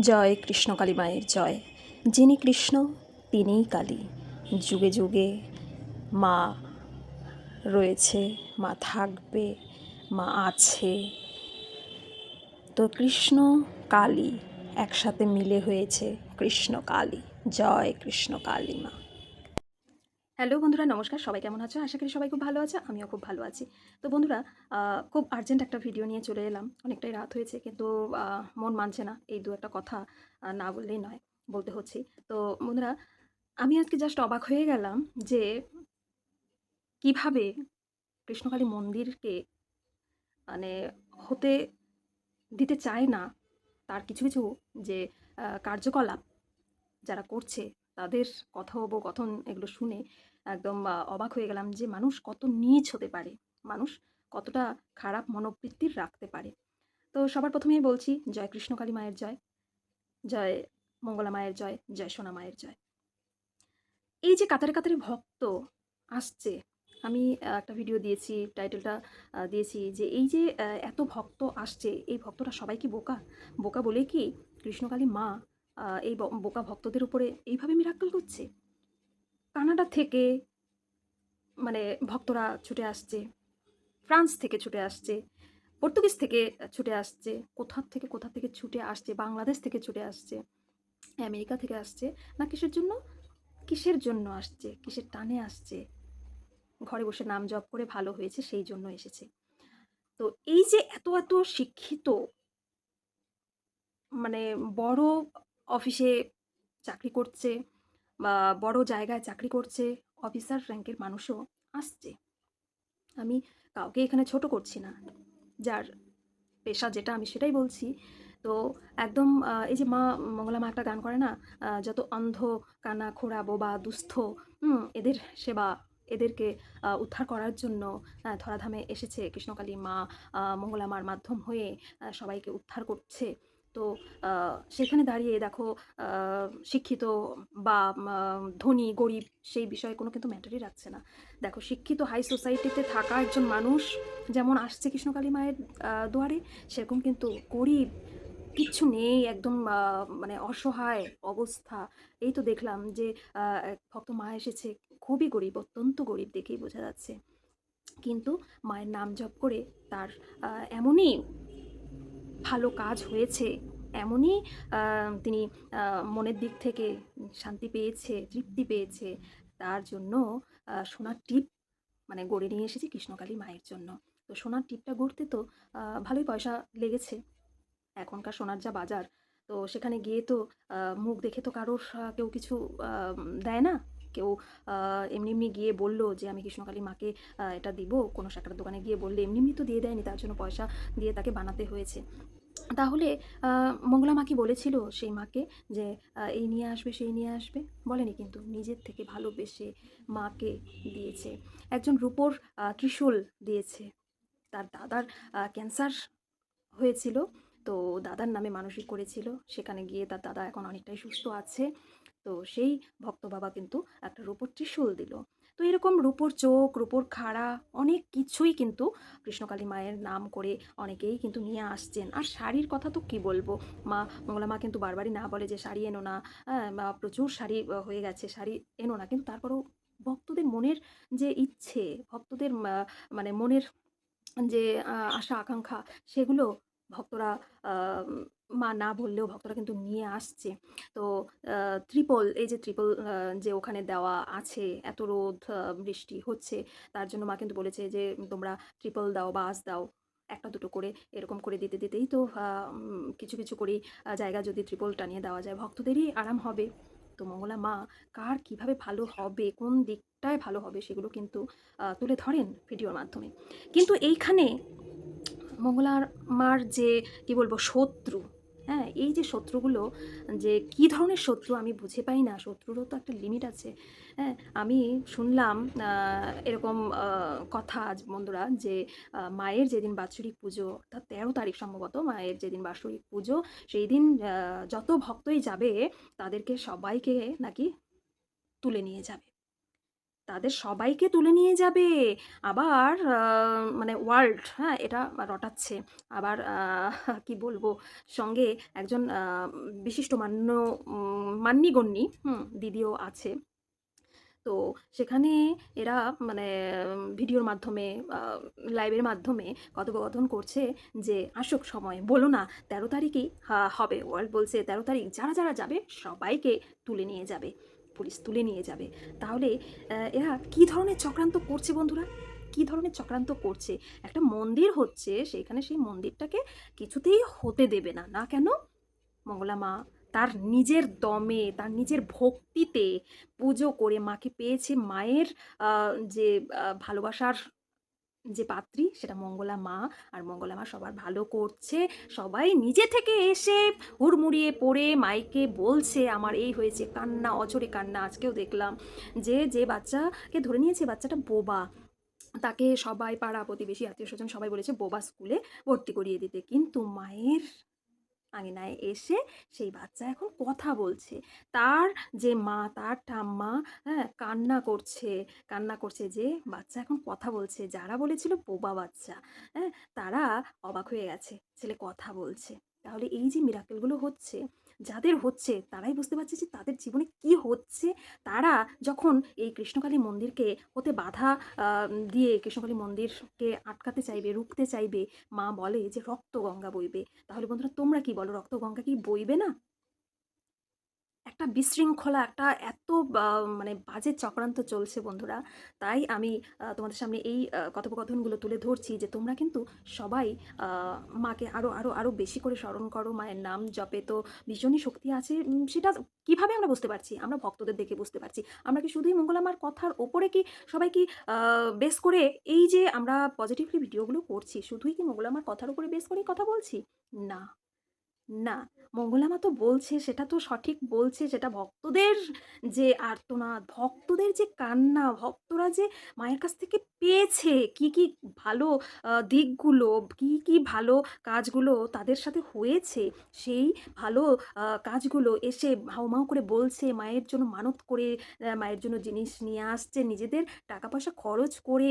জয় কৃষ্ণ কালী মায়ের জয়। যিনি কৃষ্ণ, তিনিই কালী। যুগে যুগে মা রয়েছে, মা থাকবে, মা আছে। তো কৃষ্ণ, কালী একসাথে মিলে হয়েছে কৃষ্ণ কালী। জয় কৃষ্ণ কালী মা। হ্যালো বন্ধুরা, নমস্কার। সবাই কেমন আছো? আশা করি সবাই খুব ভালো আছে, আমিও খুব ভালো আছি। তো বন্ধুরা খুব আর্জেন্ট একটা ভিডিও নিয়ে চলে এলাম। অনেকটাই রাত হয়েছে, কিন্তু মন মানছে না। এই দু একটা কথা না বললেই নয়, বলতে হচ্ছে। তো বন্ধুরা, আমি আজকে জাস্ট অবাক হয়ে গেলাম যে, কীভাবে কৃষ্ণকালী মন্দিরকে মানে হতে দিতে চায় না, তার কিছু কিছু যে কার্যকলাপ যারা করছে তাদের কথোপকথন এগুলো শুনে একদম অবাক হয়ে গেলাম যে মানুষ কত নীচ হতে পারে। মানুষ কতটা খারাপ মনোবৃত্তির রাখতে পারে। তো সবার প্রথমেই বলছি, জয় কৃষ্ণকালী মায়ের জয় জয় মঙ্গলা মায়ের জয় জয় সোনা মায়ের জয়। এই যে কাতারে কাতারে ভক্ত আসছে, আমি একটা ভিডিও দিয়েছি টাইটেলটা দিয়েছি যে এই যে এত ভক্ত আসছে, এই ভক্তরা সবাই কি বোকা? বোকা বলে কি কৃষ্ণকালী মা এই বোকা ভক্তদের উপরে এইভাবে মিরাক্কেল করছে? কানাডা থেকে মানে ভক্তরা ছুটে আসছে, ফ্রান্স থেকে ছুটে আসছে, পর্তুগিজ থেকে ছুটে আসছে, কোথা থেকে কোথা থেকে ছুটে আসছে, বাংলাদেশ থেকে ছুটে আসছে, আমেরিকা থেকে আসছে, না কিসের জন্য? কিসের জন্য আসছে? কিসের টানে আসছে? ঘরে বসে নাম জপ করে ভালো হয়েছে, সেই জন্য এসেছে। তো এই যে এত এত শিক্ষিত মানে বড় অফিসে চাকরি করছে বা বড় জায়গায় চাকরি করছে, অফিসার র্যাঙ্কের মানুষও আসছে। আমি কাউকে এখানে ছোট করছি না। যার পেশা যেটা আমি সেটাই বলছি। তো একদম এই যে মা মঙ্গলা মা একটা গান করে না যত অন্ধ, কানা খোড়া বোবা দুস্থ এদের সেবা, এদেরকে উদ্ধার করার জন্য ধরাধামে এসেছে কৃষ্ণকালী মা মঙ্গলা মার মাধ্যম হয়ে সবাইকে উদ্ধার করছে। তো সেখানে দাঁড়িয়ে দেখো শিক্ষিত বা ধনী, গরিব সেই বিষয়ে কোনো কিন্তু ম্যাটারই রাখছে না। দেখো, শিক্ষিত হাই সোসাইটিতে থাকা একজন মানুষ যেমন আসছে কৃষ্ণকালী মায়ের দুয়ারে, সেরকম কিন্তু গরিব, কিচ্ছু নেই, একদম মানে অসহায় অবস্থা। এই তো দেখলাম যে ভক্ত মা এসেছে, খুবই গরিব, অত্যন্ত গরিব দেখেই বোঝা যাচ্ছে। কিন্তু মায়ের নাম জপ করে তার এমনই ভালো কাজ হয়েছে। এমনই তিনি মনের দিক থেকে শান্তি পেয়েছে, তৃপ্তি পেয়েছে। তার জন্য সোনার টিপ মানে গড়ে নিয়ে এসেছি কৃষ্ণকালী মায়ের জন্য। তো সোনার টিপটা গড়তে তো ভালোই পয়সা লেগেছে। এখনকার সোনার যা বাজার, তো সেখানে গিয়ে তো মুখ দেখে তো কারোর কেউ কিছু দেয় না। কেউ এমনি এমনি গিয়ে বলল যে, আমি কৃষ্ণকালী মাকে এটা দিব। কোনো শাকরার দোকানে গিয়ে বললে, এমনি এমনি তো দিয়ে দেয়নি, তার জন্য পয়সা দিয়ে তাকে বানাতে হয়েছে। তাহলে মঙ্গলা মা কি বলেছিল সেই মাকে যে এই নিয়ে আসবে, সেই নিয়ে আসবে? বলেনি কিন্তু, নিজের থেকে ভালোবেসে মাকে দিয়েছে। একজন রূপোর ত্রিশূল দিয়েছে। তার দাদার ক্যান্সার হয়েছিল, তো দাদার নামে মানসিক করেছিল। সেখানে গিয়ে তার দাদা এখন অনেকটাই সুস্থ আছে। তো সেই ভক্ত বাবা কিন্তু একটা রূপোর ত্রিশূল দিল। তো এরকম রূপোর চোখ রূপোর খাড়া অনেক কিছুই কিন্তু কৃষ্ণকালী মায়ের নাম করে অনেকেই কিন্তু নিয়ে আসছেন। আর শাড়ির কথা তো কি বলব? মা মঙ্গলা মা কিন্তু বারবারই না বলে যে শাড়ি এনো না। হ্যাঁ, বা প্রচুর শাড়ি হয়ে গেছে শাড়ি এনো না। কিন্তু তারপরেও ভক্তদের মনের যে ইচ্ছে ভক্তদের মানে মনের যে আশা আকাঙ্ক্ষা সেগুলো ভক্তরা মা না বললেও ভক্তরা কিন্তু নিয়ে আসছে। তো ত্রিপল, এই যে ত্রিপল যে ওখানে দেওয়া আছে, এত রোদ বৃষ্টি হচ্ছে, তার জন্য মা কিন্তু বলেছে যে, তোমরা ট্রিপল দাও বাস দাও, একটা দুটো করে, এরকম করে দিতে, দিতেই তো কিছু কিছু করেই জায়গা যদি ট্রিপল টানিয়ে দেওয়া যায়, ভক্তদেরই আরাম হবে। তো মঙ্গলা মা, কার কীভাবে ভালো হবে, কোন দিকটায় ভালো হবে, সেগুলো কিন্তু তুলে ধরেন ভিডিওর মাধ্যমে। কিন্তু এইখানে মঙ্গলার মার যে, কি বলব, শত্রু হ্যাঁ এই যে শত্রুগুলো, যে কি ধরনের শত্রু আমি বুঝে পাই না, শত্রুরও তো একটা লিমিট আছে। হ্যাঁ আমি শুনলাম এরকম কথা আজ বন্ধুরা যে মায়ের যেদিন বাৎসরিক পুজো, অর্থাৎ তেরো তারিখ সম্ভবত মায়ের যেদিন বাৎসরিক পুজো, সেই দিন যত ভক্তই যাবে, তাদেরকে সবাইকে নাকি তুলে নিয়ে যাবে। তাদের সবাইকে তুলে নিয়ে যাবে। আবার মানে ওয়ার্ল্ড হ্যাঁ এটা রটাচ্ছে। আবার কি বলব, সঙ্গে একজন বিশিষ্ট মান্য মান্যিগণ্যী হুম, দিদিও আছে। তো সেখানে এরা মানে ভিডিওর মাধ্যমে লাইভের মাধ্যমে কথোপকথন করছে যে, আসুক সময়, বলো না, তেরো তারিখেই হবে। ওয়ার্ল্ড বলছে তেরো তারিখ, যারা যারা যাবে, সবাইকে তুলে নিয়ে যাবে। পুলিশ তুলে নিয়ে যাবে। তাহলে এরা কি ধরনের চক্রান্ত করছে বন্ধুরা? কি ধরনের চক্রান্ত করছে? একটা মন্দির হচ্ছে সেইখানে সেই মন্দিরটাকে কিছুতেই হতে দেবে না। না কেন? মঙ্গলা মা তার নিজের দমে, তার নিজের ভক্তিতে পুজো করে মাকে পেয়েছে মায়ের যে ভালোবাসার যে পাত্রী সেটা মঙ্গলা মা। আর মঙ্গলা মা সবার ভালো করছে। সবাই নিজে থেকে এসে হুড়মুড়িয়ে পড়ে মাইকে বলছে, আমার এই হয়েছে কান্না অচরে কান্না। আজকেও দেখলাম যে যে বাচ্চাকে ধরে নিয়েছে বাচ্চাটা বোবা। তাকে সবাই পাড়া প্রতিবেশী, আত্মীয় স্বজন সবাই বলেছে বোবা স্কুলে ভর্তি করিয়ে দিতে। কিন্তু মায়ের আঙিনায় এসে সেই বাচ্চা এখন কথা বলছে। তার যে মা, তার ঠাম্মা হ্যাঁ কান্না করছে কান্না করছে যে বাচ্চা এখন কথা বলছে। যারা বলেছিল বোবা বাচ্চা হ্যাঁ তারা অবাক হয়ে গেছে। ছেলে কথা বলছে। তাহলে এই যে মিরাকেলগুলো হচ্ছে যাদের হচ্ছে, তারাই বুঝতে পারছে যে তাদের জীবনে কি হচ্ছে। তারা যখন এই কৃষ্ণকালী মন্দিরকে হতে বাধা দিয়ে কৃষ্ণকালী মন্দিরকে আটকাতে চাইবে, রুখতে চাইবে, মা বলে যে রক্ত গঙ্গা বইবে। তাহলে বন্ধুরা তোমরা কি বলো, রক্ত গঙ্গা কি বইবে না? একটা বিশৃঙ্খলা, একটা এত মানে বাজে চক্রান্ত চলছে বন্ধুরা। তাই আমি তোমাদের সামনে এই কথোপকথনগুলো তুলে ধরছি যে তোমরা কিন্তু সবাই মাকে আরও আরও আরও বেশি করে স্মরণ করো, মায়ের নাম জপে। তো ভীষণই শক্তি আছে। সেটা কীভাবে আমরা বুঝতে পারছি? আমরা ভক্তদের দেখে বুঝতে পারছি। আমরা কি শুধুই মঙ্গলামার কথার ওপরে কি সবাই কি বেস করে এই যে আমরা পজিটিভলি ভিডিওগুলো করছি, শুধুই কি মঙ্গলামার কথার উপরে বেস করেই কথা বলছি? না। না, মঙ্গলামা তো বলছে, সেটা তো সঠিক বলছে সেটা ভক্তদের যে আর্তনাদ, ভক্তদের যে কান্না, ভক্তরা যে মায়ের কাছ থেকে পেয়েছে কি কি ভালো দিকগুলো, কি কি ভালো কাজগুলো তাদের সাথে হয়েছে, সেই ভালো কাজগুলো এসে হাউমাউ করে বলছে, মায়ের জন্য মানত করে মায়ের জন্য জিনিস নিয়ে আসছে, নিজেদের টাকা পয়সা খরচ করে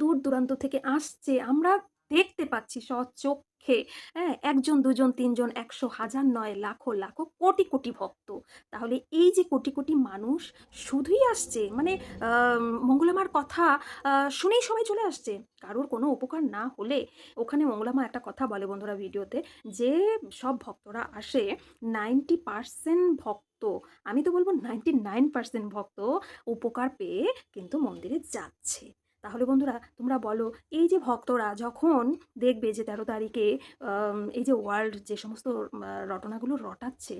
দূর দূরান্ত থেকে আসছে, আমরা দেখতে পাচ্ছি স্বচক্ষে হ্যাঁ একজন, দুজন, তিনজন, একশো হাজার নয় লাখো লাখো, কোটি কোটি ভক্ত। তাহলে এই যে কোটি কোটি মানুষ শুধুই আসছে মানে মঙ্গলামার কথা শুনেই সবাই চলে আসছে। কারোর কোনো উপকার না হলে ওখানে মঙ্গলামা একটা কথা বলে বন্ধুরা ভিডিওতে, যে সব ভক্তরা আসে, নাইনটি পার্সেন্ট ভক্ত, আমি তো বলব নাইনটি নাইন পার্সেন্ট ভক্ত উপকার পেয়ে কিন্তু মন্দিরে যাচ্ছে। তাহলে বন্ধুরা তোমরা বলো, এই যে ভক্তরা যখন দেখবে যে তেরো তারিখে এই যে ওয়ার্ল্ড যে সমস্ত রটনাগুলো রটাচ্ছে,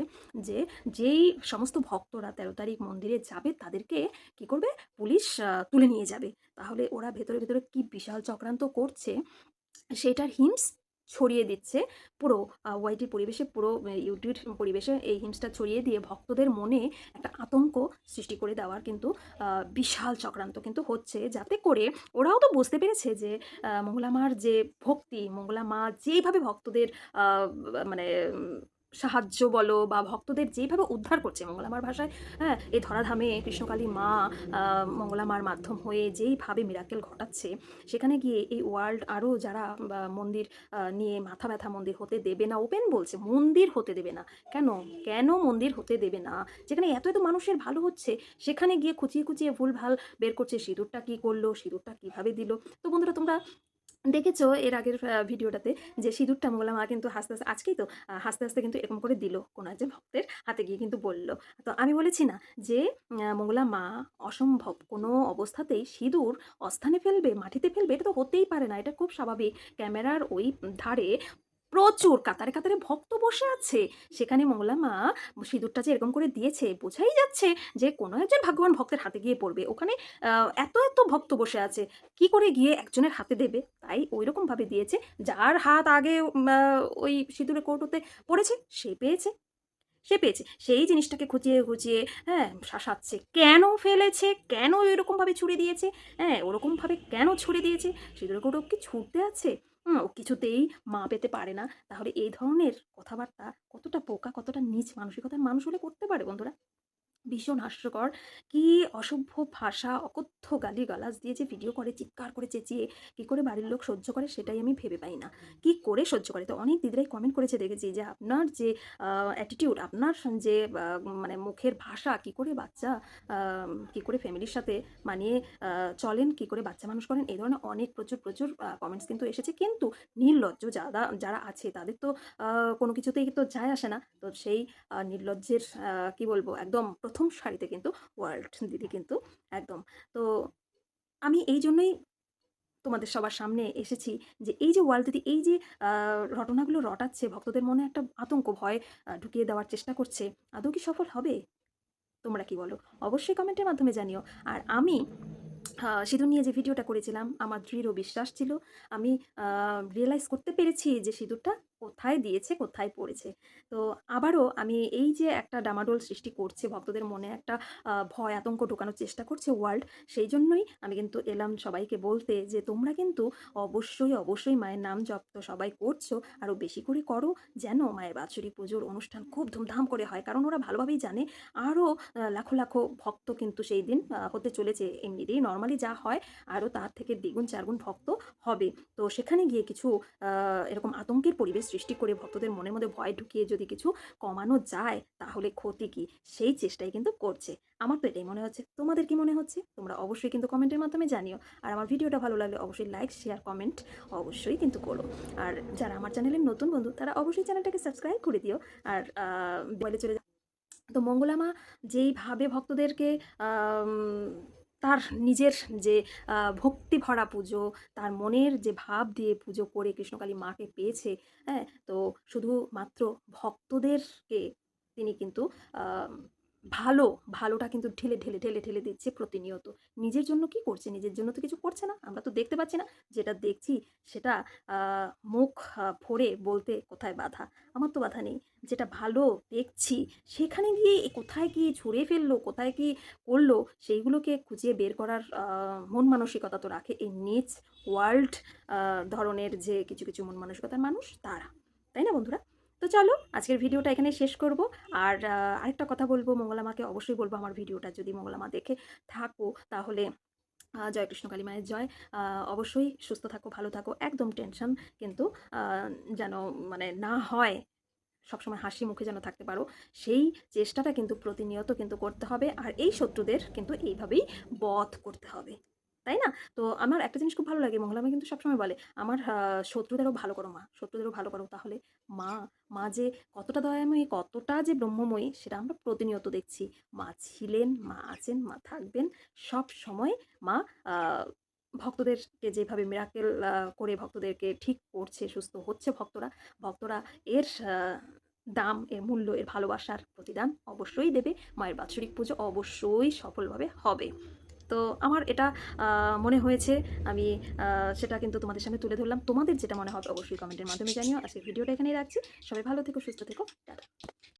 যে যেই সমস্ত ভক্তরা তেরো তারিখ মন্দিরে যাবে, তাদেরকে কি করবে? পুলিশ তুলে নিয়ে যাবে। তাহলে ওরা ভেতরে ভেতরে কি বিশাল চক্রান্ত করছে, সেটার হিমস ছড়িয়ে দিচ্ছে। পুরো ওয়াইটি পরিবেশে, পুরো ইউটিউব পরিবেশে এই হিমসটা ছড়িয়ে দিয়ে ভক্তদের মনে একটা আতঙ্ক সৃষ্টি করে দেওয়ার কিন্তু বিশাল চক্রান্ত কিন্তু হচ্ছে। যাতে করে ওরাও তো বুঝতে পেরেছে যে মঙ্গলা মার যে ভক্তি, মঙ্গলা মা যেইভাবে ভক্তদের মানে সাহায্য বলো বা ভক্তদের যেভাবে উদ্ধার করছে মঙ্গলামার ভাষায় হ্যাঁ এই ধরাধামে কৃষ্ণকালী মা মঙ্গলামার মাধ্যম হয়ে যেইভাবে মিরাকেল ঘটাচ্ছে, সেখানে গিয়ে এই ওয়ার্ল্ড আরও যারা মন্দির নিয়ে মাথা ব্যথা মন্দির হতে দেবে না ওপেন বলছে, মন্দির হতে দেবে না। কেন? কেন মন্দির হতে দেবে না? যেখানে এত এত মানুষের ভালো হচ্ছে, সেখানে গিয়ে খুচিয়ে খুচিয়ে ভুল ভালো বের করছে, সিঁদুরটা কী করল, সিঁদুরটা কীভাবে দিল? তো বন্ধুরা, তোমরা দেখেছ এর আগের ভিডিওটাতে যে সিঁদুরটা মোগলা মা কিন্তু হাসতে হাসতে আজকেই তো হাসতে হাসতে কিন্তু এরকম করে দিল কোনো একজন ভক্তের হাতে গিয়ে কিন্তু বলল। তো আমি বলেছি না যে মোগলা মা অসম্ভব কোনো অবস্থাতেই সিঁদুর অস্থানে ফেলবে, মাটিতে ফেলবে, এটা তো হতেই পারে না, এটা খুব স্বাভাবিক। ক্যামেরার ওই ধারে প্রচুর কাতারে কাতারে ভক্ত বসে আছে। সেখানে মঙ্গলা মা সিঁদুরটা যে এরকম করে দিয়েছে, বোঝাই যাচ্ছে যে কোনো একজন ভাগ্যবান ভক্তের হাতে গিয়ে পড়বে। ওখানে এত এত ভক্ত বসে আছে। কি করে গিয়ে একজনের হাতে দেবে? তাই ওই রকমভাবে দিয়েছে। যার হাত আগে ওই সিঁদুরের কৌটোতে পড়েছে, সে পেয়েছে। সে পেয়েছে। সেই জিনিসটাকে খুঁচিয়ে খুঁচিয়ে হ্যাঁ শাসাচ্ছে। কেন ফেলেছে? কেন এরকমভাবে ছুড়ে দিয়েছে? হ্যাঁ ওরকমভাবে কেন ছুড়ে দিয়েছে? সিঁদুরের কৌটো কি ছুটতে আছে? ও কিছুতেই মা পেতে পারে না। তাহলে এই ধরনের কথাবার্তা কতটা পোকা কতটা নিচ মানসিকতার মানুষ হলে করতে পারে বন্ধুরা? ভীষণ হাস্যকর। কি অসভ্য ভাষা, অকথ্য গালি গালিগালাজ দিয়ে যে ভিডিও করে, চিৎকার করে, চেঁচিয়ে কী করে বাড়ির লোক সহ্য করে সেটাই আমি ভেবে পাই না। কি করে সহ্য করে? তো অনেক দিদিরাই কমেন্ট করেছে দেখেছি যে আপনার যে অ্যাটিটিউড আপনার যে মানে মুখের ভাষা কি করে বাচ্চা কি করে ফ্যামিলির সাথে মানিয়ে চলেন, কি করে বাচ্চা মানুষ করেন এই ধরনের অনেক প্রচুর প্রচুর কমেন্টস কিন্তু এসেছে। কিন্তু নির্লজ্জ যারা যারা আছে তাদের তো কোনো কিছুতেই তো যায় আসে না। তো সেই নির্লজ্জের কি বলব, একদম প্রথম সারিতে কিন্তু ওয়ার্ল্ড দিদি কিন্তু একদম। তো আমি এই জন্যই তোমাদের সবার সামনে এসেছি যে এই যে ওয়ার্ল্ড দিদি এই যে আহ, রটনাগুলো রটাচ্ছে ভক্তদের মনে একটা আতঙ্ক ভয় ঢুকিয়ে দেওয়ার চেষ্টা করছে আদৌ কি সফল হবে? তোমরা কি বলো? অবশ্যই কমেন্টের মাধ্যমে জানিও। আর আমি সিঁদুর নিয়ে যে ভিডিওটা করেছিলাম আমার দৃঢ় বিশ্বাস ছিল। আমি রিয়েলাইজ করতে পেরেছি যে সিঁদুরটা কোথায় দিয়েছে, কোথায় পড়েছে। তো আবারও আমি এই যে একটা ডামাডোল সৃষ্টি করছে, ভক্তদের মনে একটা ভয়, আতঙ্ক ঢোকানোর চেষ্টা করছে ওয়ার্ল্ড সেই জন্যই আমি কিন্তু এলাম সবাইকে বলতে যে, তোমরা কিন্তু অবশ্যই অবশ্যই মায়ের নাম জপ তো সবাই করছ, আরও বেশি করে করো যেন মায়ের বাৎসরিক পুজোর অনুষ্ঠান খুব ধুমধাম করে হয়। কারণ ওরা ভালোভাবেই জানে, আরও লাখো লাখো ভক্ত কিন্তু সেই দিন হতে চলেছে। এমনিতেই নর্মালি যা হয়, আরও তার থেকে দ্বিগুণ, চারগুণ ভক্ত হবে। তো সেখানে গিয়ে কিছু এরকম আতঙ্কের পরিবেশ সৃষ্টি করে ভক্তদের মনের মধ্যে ভয় ঢুকিয়ে যদি কিছু কমানো যায়, তাহলে ক্ষতি কি? সেই চেষ্টাই কিন্তু করছে। আমার তো এটাই মনে হচ্ছে। তোমাদের কি মনে হচ্ছে? তোমরা অবশ্যই কিন্তু কমেন্টের মাধ্যমে জানিও। আর আমার ভিডিওটা ভালো লাগলে অবশ্যই লাইক শেয়ার কমেন্ট অবশ্যই কিন্তু করো। আর যারা আমার চ্যানেলের নতুন বন্ধু, তারা অবশ্যই চ্যানেলটাকে সাবস্ক্রাইব করে দিও। আর বলে চলে তো মঙ্গলামা যেইভাবে ভক্তদেরকে তার নিজের যে ভক্তি ভরা পুজো, তার মনের যে ভাব দিয়ে পুজো করে কৃষ্ণকালী মাকে পেয়েছে হ্যাঁ? তো শুধুমাত্র ভক্তদেরকে তিনি কিন্তু ভালো, ভালোটা কিন্তু ঢেলে ঢেলে ঢেলে ঢেলে দিচ্ছে প্রতিনিয়ত। নিজের জন্য কি করছে? নিজের জন্য তো কিছু করছে না। আমরা তো দেখতে পাচ্ছি না। যেটা দেখছি সেটা মুখ ভরে বলতে কোথায় বাধা? আমার তো বাধা নেই। যেটা ভালো দেখছি, সেখানে গিয়ে কোথায় কি ছুঁড়ে ফেলল, কোথায় কি করল, সেইগুলোকে খুঁজিয়ে বের করার মন মানসিকতা তো রাখে এই নিচ ওয়ার্ল্ড ধরনের যে কিছু কিছু মন মানসিকতার মানুষ, তারা। তাই না বন্ধুরা? তো চলো, আজকের ভিডিওটা এখানে শেষ করব। আর আরেকটা কথা বলব মঙ্গলামাকে অবশ্যই বলব আমার ভিডিওটা যদি মঙ্গলামা দেখে থাকো, তাহলে জয় কৃষ্ণ কালী মায়ের জয়। অবশ্যই সুস্থ থাকো, ভালো থাকো, একদম টেনশন কিন্তু যেন মানে না হয়, সবসময় হাসি মুখে যেন থাকতে পারো। সেই চেষ্টাটা কিন্তু প্রতিনিয়ত কিন্তু করতে হবে, আর এই শত্রুদের কিন্তু এইভাবেই বধ করতে হবে। তাই না? তো আমার একটা জিনিস খুব ভালো লাগে মঙ্গলামা কিন্তু সবসময় বলে, আমার শত্রুদেরও ভালো করো মা, শত্রুদেরও ভালো করো। তাহলে মা মা যে কতটা দয়াময়ী, কতটা যে ব্রহ্মময়ী, সেটা আমরা প্রতিনিয়ত দেখছি। মা ছিলেন, মা আছেন, মা থাকবেন সব সময় মা ভক্তদেরকে যেভাবে মিরাকেল করে ভক্তদেরকে ঠিক করছে, সুস্থ হচ্ছে ভক্তরা ভক্তরা এর দাম, এর মূল্য, এর ভালোবাসার প্রতিদান অবশ্যই দেবে। মায়ের বাৎসরিক পুজো অবশ্যই সফলভাবে হবে। তো আমার এটা মনে হয়েছে। আমি সেটা কিন্তু তোমাদের সামনে তুলে ধরলাম। তোমাদের যেটা মনে হবে অবশ্যই কমেন্টের মাধ্যমে জানিও। আজকে ভিডিওটা এখানেই রাখছি। সবাই ভালো থেকো, সুস্থ থেকো। টাটা।